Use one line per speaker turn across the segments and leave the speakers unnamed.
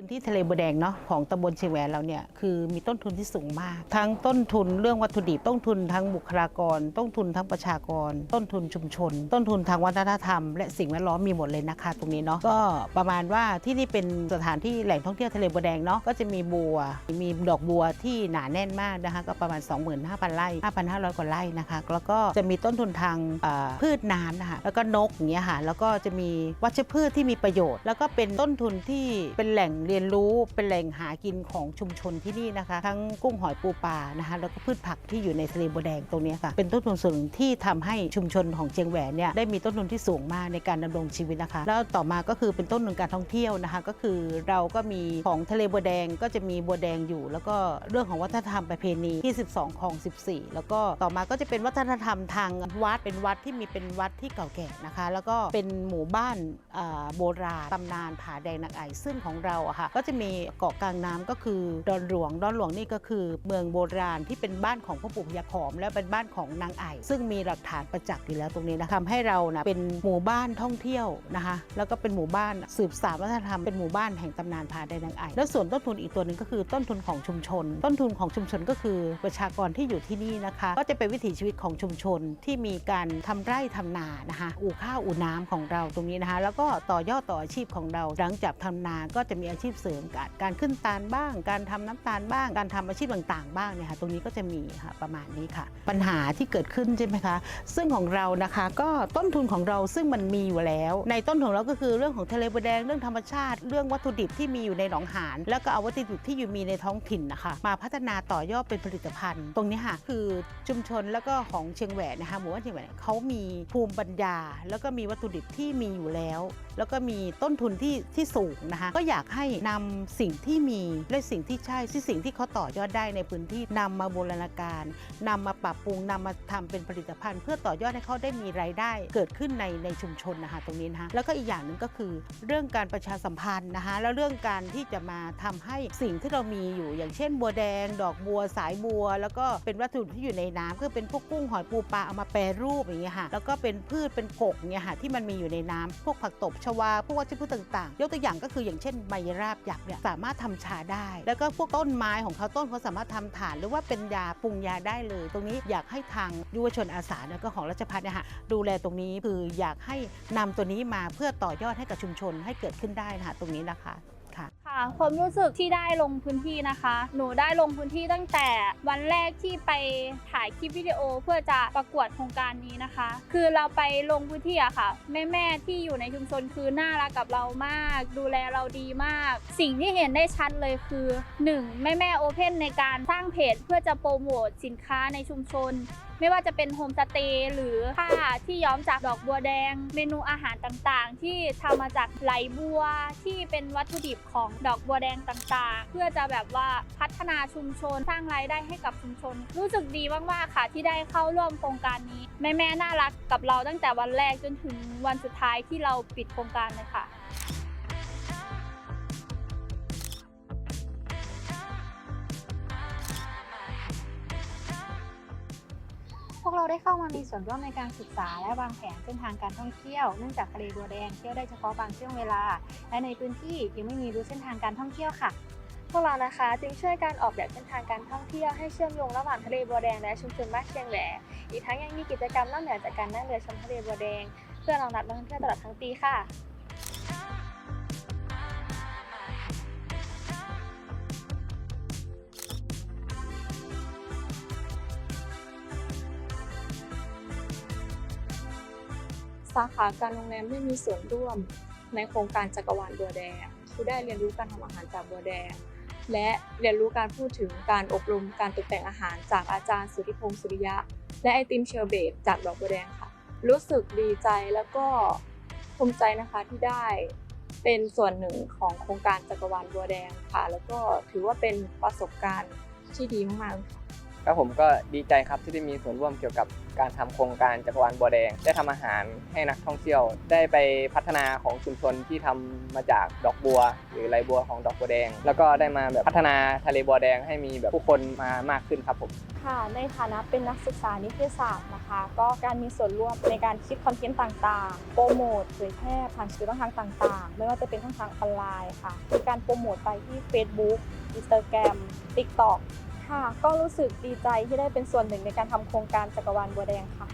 พื้นที่ทะเลบัวแดงเนาะของตำบลเชียงแหวนเราเนี่ยคือมีต้นทุนที่สูงมาก ทั้งต้นทุนเรื่องวัตถุดิบต้นทุนทั้งบุคลากร ต้นทุนทั้งประชากร ต้นทุนชุมชน ต้นทุนทางวัฒนธรรม และสิ่งแวดล้อมมีหมดเลยนะคะ ตรงนี้เนาะก็ประมาณว่าที่นี่เป็นสถานที่แหล่งท่องเที่ยวทะเลบัวแดงเนาะก็จะมีบัว มีดอกบัวที่หนาแน่นมากนะคะก็ประมาณ 25,000ไร่5,500กว่าไร่นะคะแล้วก็จะมีต้นทุนทางพืชน้ำนะคะแล้วก็นกอย่างเงี้ยค่ะแล้วก็จะมีวัชพืชที่มีประโยชน์ แล้วก็เป็นต้นทุนที่เป็นแหล่งเรียนรู้เป็นแหล่งหากินของชุมชนที่นี่นะคะ ทั้งกุ้งหอยปูปลานะคะแล้วก็พืชผักที่อยู่ในทะเลบัวแดงตรงนี้ค่ะเป็นต้นทุนส่วนหนึ่งที่ทำให้ชุมชนของเชียงแหวนเนี่ยได้มีต้นทุนที่สูงมากในการดำรงชีวิตนะคะ แล้วต่อมาก็คือเป็นต้นทุนการท่องเที่ยวนะคะ ก็คือเราก็มีของทะเลบัวแดงก็จะมีบัวแดงอยู่ แล้วก็เรื่องของวัฒนธรรมประเพณีที่ 12ของ 14 แล้วก็ต่อมาก็จะเป็นวัฒนธรรมทางวัดเป็นวัดที่มีเป็นวัดที่เก่าแก่นะคะ แล้วก็เป็นหมู่บ้านโบราณตำนานผาแดงนางไอซึ่งของเราอะค่ะ ก็จะมีเกาะกลางน้ำก็คือดอนหลวง ดอนหลวงนี่ก็คือเมืองโบราณที่เป็นบ้านของพ่อปู่พญาขอม และเป็นบ้านของนางไอซึ่งมีหลักฐานประจักษ์อยู่แล้วตรงนี้นะทำให้เรานะเป็นหมู่บ้านท่องเที่ยวนะคะ แล้วก็เป็นหมู่บ้านสืบสานวัฒนธรรมเป็นหมู่บ้านแห่งตำนานผาแดงนางไอแล้วส่วนต้นทุนอีกตัวหนึ่งก็คือต้นทุนของชุมชน ต้นทุนของชุมชนก็คือประชากรที่อยู่ที่นี่นะคะ ก็จะเป็นวิถีชีวิตของชุมชนที่มีการทำไร่ทำนานะคะ อู่ข้าวอู่น้ำของเราตรงนี้นะคะ แล้วก็ต่อยอดต่ออาชีพของเราหลังจากทำนาก็จะมีอาชีพเสริมการการขึ้นตาลบ้าง การทำน้ำตาลบ้าง การทำอาชีพต่างๆ บ้างเนี่ยค่ะตรงนี้ก็จะมีค่ะประมาณนี้ค่ะ ปัญหาที่เกิดขึ้นใช่ไหมคะซึ่งของเรานะคะก็ต้นทุนของเราซึ่งมันมีอยู่แล้ว ในต้นทุนของเราก็คือเรื่องของทะเลบัวแดงเรื่องธรรมชาติ เรื่องวัตถุดิบที่มีอยู่ในหนองหานแล้วก็เอาวัตถุดิบที่อยู่มีในท้องถิ่นนะคะมาพัฒนาต่อยอดเป็นผลิตภัณฑ์ ตรงนี้ค่ะคือชุมชนแล้วก็ของเชียงแหวนนะคะหมู่บ้านเชียงแหวนเนี่ยเขามีภูมิปัญญา แล้วก็มีวัตถุดิบที่มีอยู่แล้ว แล้วก็มีต้นทุนที่ที่สูงนะคะก็อยากให้นำสิ่งที่มีและสิ่งที่ใช่ที่สิ่งที่เขาต่อยอดได้ในพื้นที่นำมาบูรณาการนำมาปรับปรุงนำมาทำเป็นผลิตภัณฑ์ เพื่อต่อยอดให้เขาได้มีรายได้ เกิดขึ้นในในชุมชนนะคะตรงนี้นะคะแล้วก็อีกอย่างหนึ่งก็คือเรื่องการประชาสัมพันธ์นะคะแล้วเรื่องการที่จะมาทำให้สิ่งที่เรามีอยู่ อย่างเช่น บัวแดง ดอกบัวสายบัว แล้วก็เป็นวัตถุที่อยู่ในน้ำก็เป็นพวกกุ้งหอยปูปลาเอามาแปรรูปอย่างเงี้ยค่ะแล้วก็เป็นพืชเป็นกกเนี่ยค่ะที่มันมีอยู่ในน้ำพวกผักตบชวาพวกวัชพืชต่างๆ ยกตัวอย่างก็คืออย่างเช่นใบราบยักษ์เนี่ยสามารถทำชาได้ แล้วก็พวกต้นไม้ของเขาต้นเขาสามารถทำฐาน หรือว่าเป็นยาปรุงยาได้เลย ตรงนี้อยากให้ทางยุวชนอาสาเนี่ยก็ของราชพัฒน์เนี่ยค่ะดูแลตรงนี้คืออยากให้นำตัวนี้มาเพื่อต่อยอดให้กับชุมชนให้เกิดขึ้นได้นะคะตรงนี้นะคะ
ค่ะ ความรู้สึกที่ได้ลงพื้นที่นะคะ หนูได้ลงพื้นที่ตั้งแต่วันแรกที่ไปถ่ายคลิปวิดีโอเพื่อจะประกวดโครงการนี้นะคะ คือเราไปลงพื้นที่อะค่ะ แม่แม่ๆที่อยู่ในชุมชนคือน่ารักกับเรามาก ดูแลเราดีมาก สิ่งที่เห็นได้ชัดเลยคือ 1. แม่แม่โอเพนในการสร้างเพจเพื่อจะโปรโมทสินค้าในชุมชน ไม่ว่าจะเป็นโฮมสเตย์หรือผ้าที่ย้อมจากดอกบัวแดง เมนูอาหารต่างๆ ที่ทำมาจากไหลบัวที่เป็นวัตถุดิบของดอกบัวแดงต่างๆ เพื่อจะแบบว่าพัฒนาชุมชนสร้างรายได้ให้กับชุมชน รู้สึกดีมากๆค่ะที่ได้เข้าร่วมโครงการนี้แม่ๆน่ารักกับเราตั้งแต่วันแรกจนถึงวันสุดท้ายที่เราปิดโครงการเลยค่ะ
พวกเราได้เข้ามามีส่วนร่วมในการศึกษาและวางแผนเส้นทางการท่องเที่ยว เนื่องจากทะเลบัวแดงเที่ยวได้เฉพาะบางช่วงเวลา และในพื้นที่ยังไม่มีรู้เส้นทางการท่องเที่ยวค่ะ
พวกเรานะคะจึงช่วยการออกแบบเส้นทางการท่องเที่ยวให้เชื่อมโยงระหว่างทะเลบัวแดงและชุมชนบ้านเชียงแหลอีกทั้งยังมีกิจกรรมนอกเหนือจากการนั่งเรือชมทะเลบัวแดง เพื่อรองรับนักท่องเที่ยวตลอดทั้งปีค่ะ
สาขาการโรงแรมได้มีส่วนร่วมในโครงการจักรวาลบัวแดงคือได้เรียนรู้การทำอาหารจากบัวแดง และเรียนรู้การพูดถึงการอบรมการตกแต่งอาหารจากอาจารย์สุริพงศ์สุริยะ และไอติมเชอร์เบตจากดอกบัวแดงค่ะ รู้สึกดีใจแล้วก็ภูมิใจนะคะที่ได้เป็นส่วนหนึ่งของโครงการจักรวาลบัวแดงค่ะ แล้วก็ถือว่าเป็นประสบการณ์ที่ดีมากๆค่ะ
ครับผมก็ดีใจครับที่ได้มีส่วนร่วมเกี่ยวกับการทำโครงการจักรวาลบัวแดง ได้ทำอาหารให้นักท่องเที่ยว ได้ไปพัฒนาของชุมชนที่ทำมาจากดอกบัว หรือไรบัวของดอกบัวแดง แล้วก็ได้มาแบบพัฒนาทะเลบัวแดงให้มีแบบผู้คนมามากขึ้นครับผม
ค่ะในฐานะเป็นนักศึกษานิเทศศาสตร์นะคะ ก็การมีส่วนร่วมในการคิดคอนเทนต์ต่างๆ โปรโมทเผยแพร่ผ่านสื่อช่องทางต่างๆ ไม่ว่าจะเป็นช่องทางออนไลน์ค่ะมีการโปรโมทไปที่ Facebook Instagram TikTok ค่ะ ก็รู้สึกดีใจที่ได้เป็นส่วนหนึ่งในการทำโครงการจักรวาลบัวแดงค่ะ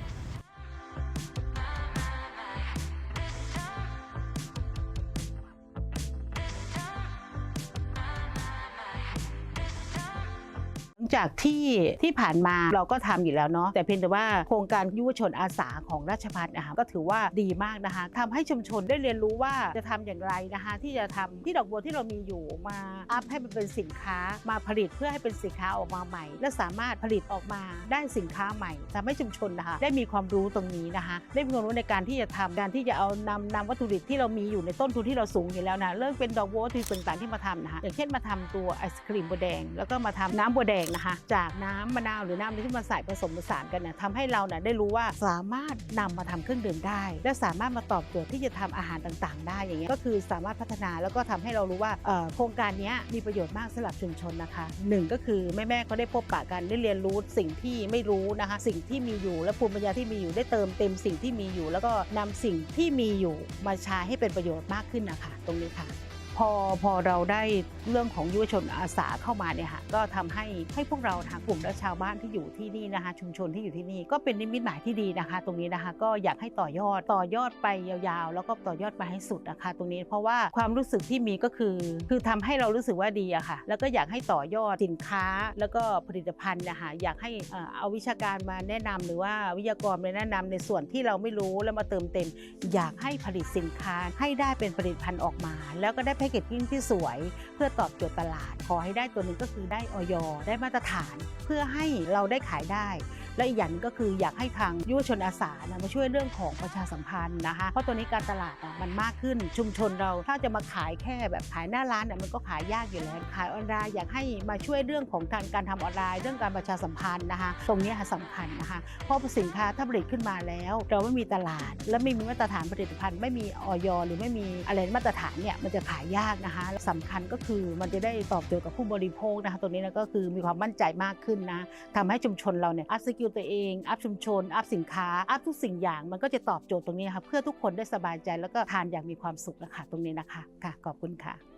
จากที่ที่ผ่านมาเราก็ทำอยู่แล้วเนาะแต่เพียงแต่ว่าโครงการยุวชนอาสาของราชพัฒนะคะก็ถือว่าดีมากนะคะทำให้ชุมชนได้เรียนรู้ว่าจะทำอย่างไรนะคะ ที่จะทำที่ดอกบัวที่เรามีอยู่มาอัพให้มันเป็นสินค้ามาผลิตเพื่อให้เป็นสินค้าออกมาใหม่ และสามารถผลิตออกมาได้สินค้าใหม่ทำให้ชุมชนนะคะได้มีความรู้ตรงนี้นะคะได้มีความรู้ในการที่จะทำการที่จะเอานำนำวัตถุดิบที่เรามีอยู่ในต้นทุนที่เราสูงอยู่แล้วนะเรื่องเป็นดอกบัววัตถุดิบต่างๆที่มาทำนะคะอย่างเช่นมาทำตัวไอศครีมบัวแดง แล้วก็มาทำน้ำบัวแดงนะคะ จากน้ำมะนาวหรือน้ำอะไรที่มาใส่ผสมผสานกันเนี่ยทำให้เราเนี่ยได้รู้ว่าสามารถนำมาทำเครื่องดื่มได้ และสามารถมาตอบโจทย์ที่จะทำอาหารต่างๆ ได้อย่างเงี้ยก็คือสามารถพัฒนาแล้วก็ทำให้เรารู้ว่าโครงการนี้มีประโยชน์มากสำหรับชุมชนนะคะหนึ่งก็คือแม่ๆก็ได้พบปะกันได้เรียนรู้สิ่งที่ไม่รู้นะคะ สิ่งที่มีอยู่และภูมิปัญญาที่มีอยู่ได้เติมเต็มสิ่งที่มีอยู่ แล้วก็นำสิ่งที่มีอยู่มาใช้ให้เป็นประโยชน์มากขึ้นนะคะตรงนี้ค่ะ พอพอเราได้เรื่องของยุวชนอาสาเข้ามาเนี่ยค่ะก็ทำให้ให้พวกเราทางกลุ่มและชาวบ้านที่อยู่ที่นี่นะคะ ชุมชนที่อยู่ที่นี่ก็เป็นนิมิตหมายที่ดีนะคะ ตรงนี้นะคะก็อยากให้ต่อยอดต่อยอดไปยาวๆ แล้วก็ต่อยอดไปให้สุดนะคะ ตรงนี้เพราะว่าความรู้สึกที่มีก็คือ คือทำให้เรารู้สึกว่าดีอะค่ะ แล้วก็อยากให้ต่อยอดสินค้าแล้วก็ผลิตภัณฑ์นะคะอยากให้เอ่าวิชาการมาแนะนำหรือว่าวิทยากรมาแนะนำในส่วนที่เราไม่รู้แล้วมาเติมเต็ม อยากให้ผลิตสินค้าให้ได้เป็นผลิตภัณฑ์ออกมา แล้วก็ได้เกจจิ้งที่สวยเพื่อตอบโจทย์ตลาด ขอให้ได้ตัวหนึ่งก็คือได้ออยได้มาตรฐาน เพื่อให้เราได้ขายได้ และอีกอย่างหนึงก็คืออยากให้ทางยุวชนอาสานะมาช่วยเรื่องของประชาสัมพันธ์นะคะเพราะตัวนี้การตลาดมันมากขึ้นชุมชนเราถ้าจะมาขายแค่แบบขายหน้าร้านเนี่ยมันก็ขายยากอยู่แล้วขายออนไลน์อยากให้มาช่วยเรื่องของการการทำออนไลน์ เรื่องการประชาสัมพันธ์นะคะตรงนี้ค่ะสำคัญนะคะเพราะสินค้าถ้าผลิตขึ้นมาแล้ว เราไม่มีตลาด และไม่มีมาตรฐานผลิตภัณฑ์ ไม่มีออยหรือไม่มีอะไรมาตรฐานเนี่ยมันจะขายยากนะคะสำคัญก็คือมันจะได้ตอบโจทย์กับผู้บริโภคนะคะตรงนี้นะก็คือมีความมั่นใจมากขึ้นนะทำให้ชุมชนเราเนี่ยอัพสกิลตัวเอง อัพชุมชน อัพสินค้า อัพทุกสิ่งอย่าง มันก็จะตอบโจทย์ตรงนี้ค่ะเพื่อทุกคนได้สบายใจแล้วก็ทานอย่างมีความสุขนะคะตรงนี้นะคะค่ะขอบคุณค่ะ